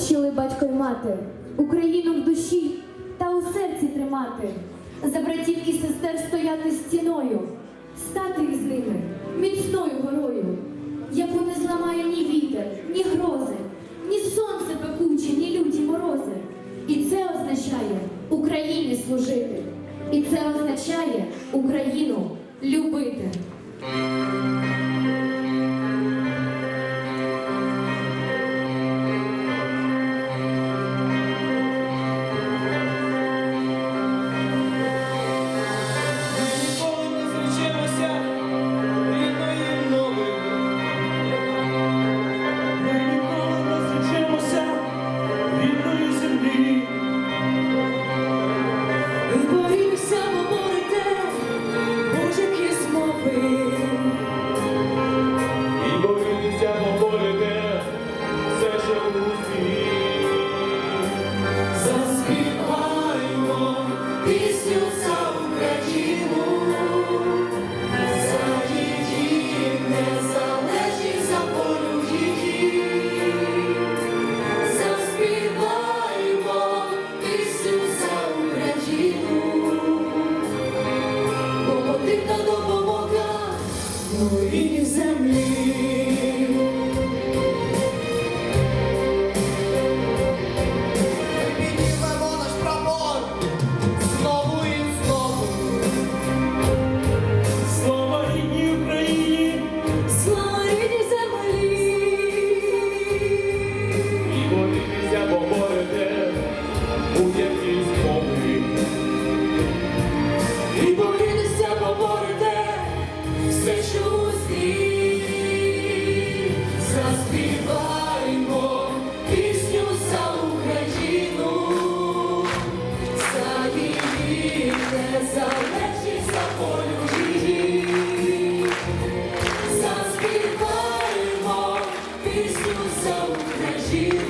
вчили батько й мати, Україну в душі та у серці тримати, за братів і сестер стояти стіною, стати із ними міцною горою, яку не зламає ні вітер, ні грози, ні сонце пекуче, ні люті морози. І це означає Україні служити. І це означає Україну любити. Моїй Заспіваємо пісню за Україну,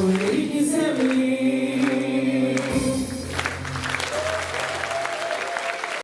коли рідні землі.